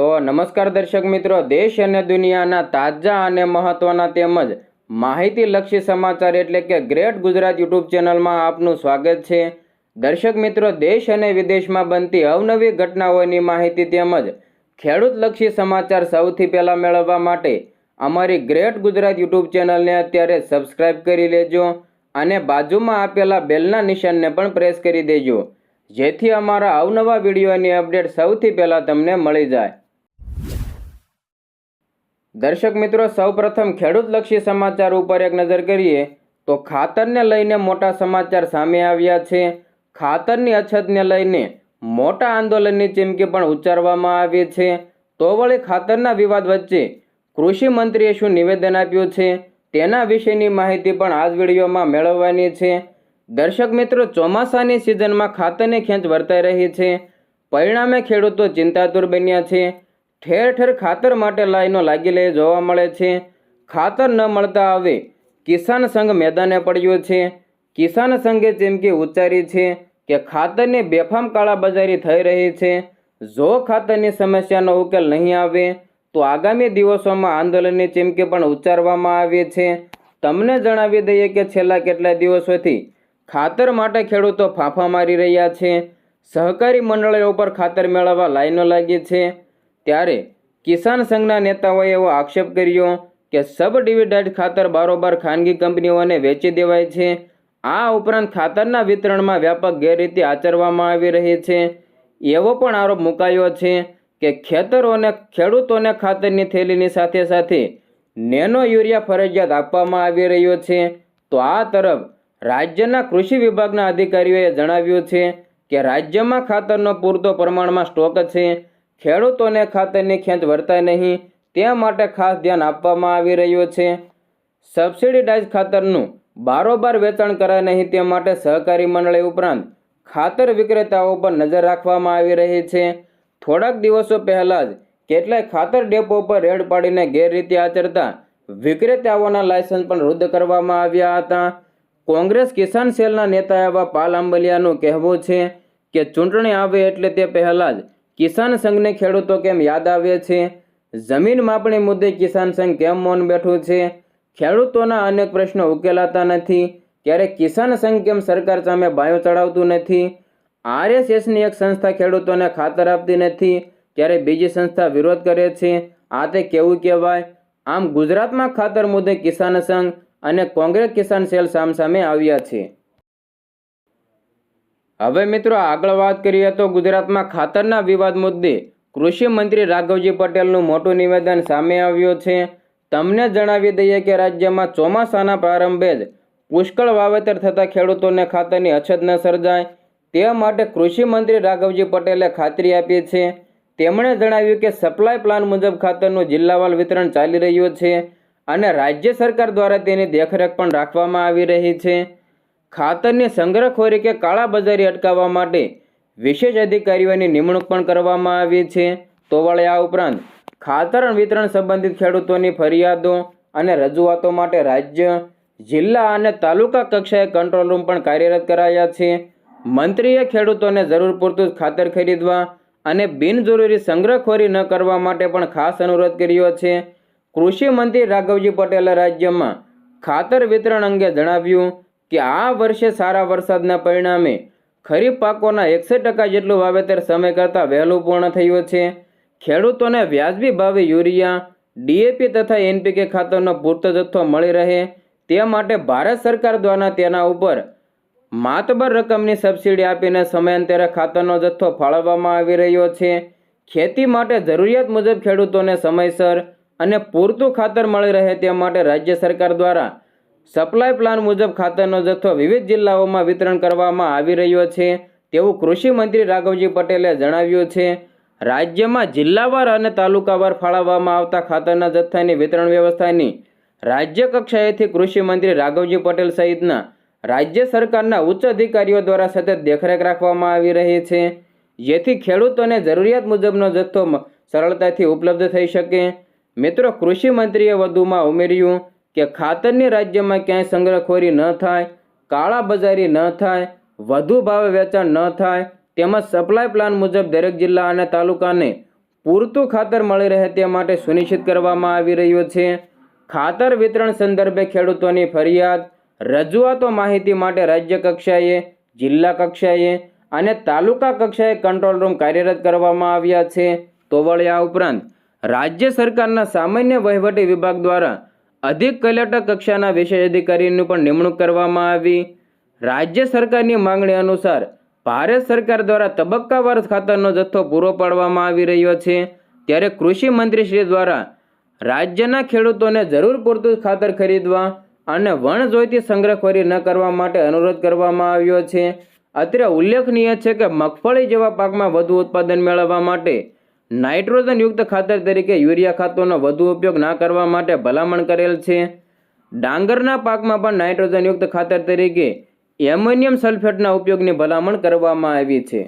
તો નમસ્કાર દર્શક મિત્રો, દેશ અને દુનિયાના તાજા અને મહત્વના તેમજ માહિતીલક્ષી સમાચાર એટલે કે ગ્રેટ ગુજરાત યુટ્યુબ ચેનલમાં આપનું સ્વાગત છે. દર્શક મિત્રો, દેશ અને વિદેશમાં બનતી અવનવી ઘટનાઓની માહિતી તેમજ ખેડૂતલક્ષી સમાચાર સૌથી પહેલાં મેળવવા માટે અમારી ગ્રેટ ગુજરાત યુટ્યુબ ચેનલને અત્યારે સબસ્ક્રાઇબ કરી લેજો અને બાજુમાં આપેલા બેલના નિશાનને પણ પ્રેસ કરી દેજો. જેથી અમારા અવનવા વિડીયોની અપડેટ સૌથી પહેલાં તમને મળી જાય. દર્શક મિત્રો, સૌપ્રથમ ખેડૂતલક્ષી સમાચાર ઉપર એક નજર કરીએ તો ખાતરને લઈને મોટા સમાચાર સામે આવ્યા છે. ખાતરની અછતને લઈને મોટા આંદોલનની ચીમકી પણ ઉચ્ચારવામાં આવી છે. તો વળી ખાતરના વિવાદ વચ્ચે કૃષિ મંત્રીએ શું નિવેદન આપ્યું છે? તેના વિશેની માહિતી પણ આ વિડીયોમાં મેળવવાની છે. દર્શક મિત્રો, ચોમાસાની સિઝનમાં ખાતરની ખેંચ વર્તાઈ રહી છે. પરિણામે ખેડૂતો ચિંતાતુર બન્યા છે. ઠેર ઠેર ખાતર માટે લાઈનો લાગી રહી જોવા મળે છે. ખાતર ન મળતા હવે કિસાન સંઘ મેદાને પડ્યો છે. કિસાન સંઘે ચીમકી ઉચ્ચારી છે કે ખાતરની બેફામ કાળાબજારી થઈ રહી છે. જો ખાતરની સમસ્યાનો ઉકેલ નહીં આવે, તો આગામી દિવસોમાં આંદોલનની ચીમકી પણ ઉચ્ચારવામાં આવી છે. તમને જણાવી દઈએ કે છેલ્લા કેટલાય દિવસોથી ખાતર માટે ખેડૂતો ફાંફા મારી રહ્યા છે. સહકારી મંડળીઓ પર ખાતર મેળવવા લાઈનો લાગી છે. ત્યારે કિસાન સંઘના નેતાઓએ એવો આક્ષેપ કર્યો કે સબ ડિવિડન્ડ ખાતર બારોબાર ખાનગી કંપનીઓને વેચી દેવાય છે. આ ઉપરાંત ખાતરના વિતરણમાં વ્યાપક ગેરરીતિ આચરવામાં આવી રહી છે. એવો પણ આરોપ મુકાયો છે કે ખેતરોને ખેડૂતોને ખાતરની થેલીની સાથે સાથે નેનો યુરિયા ફરજિયાત આપવામાં આવી રહ્યો છે. તો આ તરફ રાજ્યના કૃષિ વિભાગના અધિકારીઓએ જણાવ્યું છે કે રાજ્યમાં ખાતરનો પૂરતો પ્રમાણમાં સ્ટોક છે. ખેડૂતોને ખાતરની ખેંચ વર્તાય નહીં તે માટે ખાસ ધ્યાન આપવામાં આવી રહ્યું છે. સબસિડીડાઇઝ ખાતરનું બારોબાર વેચાણ કરાય નહીં તે માટે સહકારી મંડળી ઉપરાંત ખાતર વિક્રેતાઓ પર નજર રાખવામાં આવી રહી છે. થોડાક દિવસો પહેલાં જ કેટલાય ખાતર ડેપો પર રેડ પાડીને ગેરરીતિ આચરતા વિક્રેતાઓના લાયસન્સ પણ રદ કરવામાં આવ્યા હતા. કોંગ્રેસ કિસાન સેલના નેતા એવા પાલ આંબલિયાનું કહેવું છે કે ચૂંટણી આવે એટલે તે પહેલાં જ કિસાન સંઘને ખેડૂતો કેમ યાદ આવે છે? જમીન માપણી મુદ્દે કિસાન સંઘ કેમ મૌન બેઠું છે? ખેડૂતોના અનેક પ્રશ્નો ઉકેલાતા નથી. ત્યારે કિસાન સંઘ કેમ સરકાર સામે બાયો ચડાવતું નથી? આરએસએસની એક સંસ્થા ખેડૂતોને ખાતર આપતી નથી. ત્યારે બીજી સંસ્થા વિરોધ કરે છે. આ તે કેવું કહેવાય? આમ ગુજરાતમાં ખાતર મુદ્દે કિસાન સંઘ અને કોંગ્રેસ કિસાન સેલ સામસામે આવ્યા છે. હવે મિત્રો આગળ વાત કરીએ તો ગુજરાતમાં ખાતરના વિવાદ મુદ્દે કૃષિ મંત્રી રાઘવજી પટેલનું મોટું નિવેદન સામે આવ્યું છે. તમને જણાવી દઈએ કે રાજ્યમાં ચોમાસાના પ્રારંભે જ પુષ્કળ વાવેતર થતાં ખેડૂતોને ખાતરની અછત ન સર્જાય. તે માટે કૃષિ મંત્રી રાઘવજી પટેલે ખાતરી આપી છે. તેમણે જણાવ્યું કે સપ્લાય પ્લાન મુજબ ખાતરનું જિલ્લાવાર વિતરણ ચાલી રહ્યું છે અને રાજ્ય સરકાર દ્વારા તેની દેખરેખ પણ રાખવામાં આવી રહી છે. ખાતરની સંગ્રહખોરી કે કાળાબજારી અટકાવવા માટે વિશેષ અધિકારીઓની નિમણૂક પણ કરવામાં આવી છે. તો આ ઉપરાંત ખાતર વિતરણ સંબંધિત ખેડૂતોની ફરિયાદો અને રજૂઆતો માટે રાજ્ય, જિલ્લા અને તાલુકા કક્ષાએ કંટ્રોલ રૂમ પણ કાર્યરત કરાયા છે. મંત્રીએ ખેડૂતોને જરૂર પૂરતું ખાતર ખરીદવા અને બિનજરૂરી સંગ્રહખોરી ન કરવા માટે પણ ખાસ અનુરોધ કર્યો છે. કૃષિ મંત્રી રાઘવજી પટેલે રાજ્યમાં ખાતર વિતરણ અંગે જણાવ્યું કે આ વર્ષે સારા વરસાદના પરિણામે ખરીફ પાકોના એકસઠ ટકા જેટલું વાવેતર સમય કરતાં વહેલું પૂર્ણ થયું છે. ખેડૂતોને વ્યાજબી ભાવે યુરિયા, ડીએપી તથા એનપીકે ખાતરનો પૂરતો જથ્થો મળી રહે તે માટે ભારત સરકાર દ્વારા તેના ઉપર માતબર રકમની સબસિડી આપીને સમયાંતરે ખાતરનો જથ્થો ફાળવવામાં આવી રહ્યો છે. ખેતી માટે જરૂરિયાત મુજબ ખેડૂતોને સમયસર અને પૂરતું ખાતર મળી રહે તે માટે રાજ્ય સરકાર દ્વારા સપ્લાય પ્લાન મુજબ ખાતરનો જથ્થો વિવિધ જિલ્લાઓમાં વિતરણ કરવામાં આવી રહ્યો છે. તેવું કૃષિ મંત્રી રાઘવજી પટેલે જણાવ્યું છે. રાજ્યમાં જિલ્લાવાર અને તાલુકાવાર ફાળવવામાં આવતા ખાતરના જથ્થાની વિતરણ વ્યવસ્થાની રાજ્ય કક્ષાએથી કૃષિ મંત્રી રાઘવજી પટેલ સહિતના રાજ્ય સરકારના ઉચ્ચ અધિકારીઓ દ્વારા સતત દેખરેખ રાખવામાં આવી રહી છે. જેથી ખેડૂતોને જરૂરિયાત મુજબનો જથ્થો સરળતાથી ઉપલબ્ધ થઈ શકે. મિત્રો, કૃષિ મંત્રીએ વધુમાં ઉમેર્યું કે ખાતરની રાજ્યમાં ક્યાંય સંગ્રહખોરી ન થાય કાળાબજારી ન થાય, વધુ ભાવે વેચાણ ન થાય તેમજ સપ્લાય પ્લાન મુજબ દરેક જિલ્લા અને તાલુકાને પૂરતું ખાતર મળી રહે તે માટે સુનિશ્ચિત કરવામાં આવી રહ્યું છે. ખાતર વિતરણ સંદર્ભે ખેડૂતોની ફરિયાદ, રજૂઆતો માહિતી માટે રાજ્ય કક્ષાએ, જિલ્લા કક્ષાએ અને તાલુકા કક્ષાએ કંટ્રોલ રૂમ કાર્યરત કરવામાં આવ્યા છે. તો આ ઉપરાંત રાજ્ય સરકારના સામાન્ય વહીવટી વિભાગ દ્વારા અધિક કલેક્ટર કક્ષાના વિશેષ અધિકારીની પણ નિમણૂક કરવામાં આવી. રાજ્ય સરકારની માંગણી અનુસાર ભારત સરકાર દ્વારા તબક્કાવાર ખાતરનો જથ્થો પૂરો પાડવામાં આવી રહ્યો છે. ત્યારે કૃષિ મંત્રીશ્રી દ્વારા રાજ્યના ખેડૂતોને જરૂર પૂરતું ખાતર ખરીદવા અને વણ જોઈતી સંગ્રહખોરી ન કરવા માટે અનુરોધ કરવામાં આવ્યો છે. અત્રે ઉલ્લેખનીય છે કે મગફળી જેવા પાકમાં વધુ ઉત્પાદન મેળવવા માટે નાઇટ્રોજનયુક્ત ખાતર તરીકે યુરિયા ખાતરનો વધુ ઉપયોગ ના કરવા માટે ભલામણ કરેલ છે. ડાંગરના પાકમાં પણ નાઇટ્રોજનયુક્ત ખાતર તરીકે એમોનિયમ સલ્ફેટના ઉપયોગની ભલામણ કરવામાં આવી છે.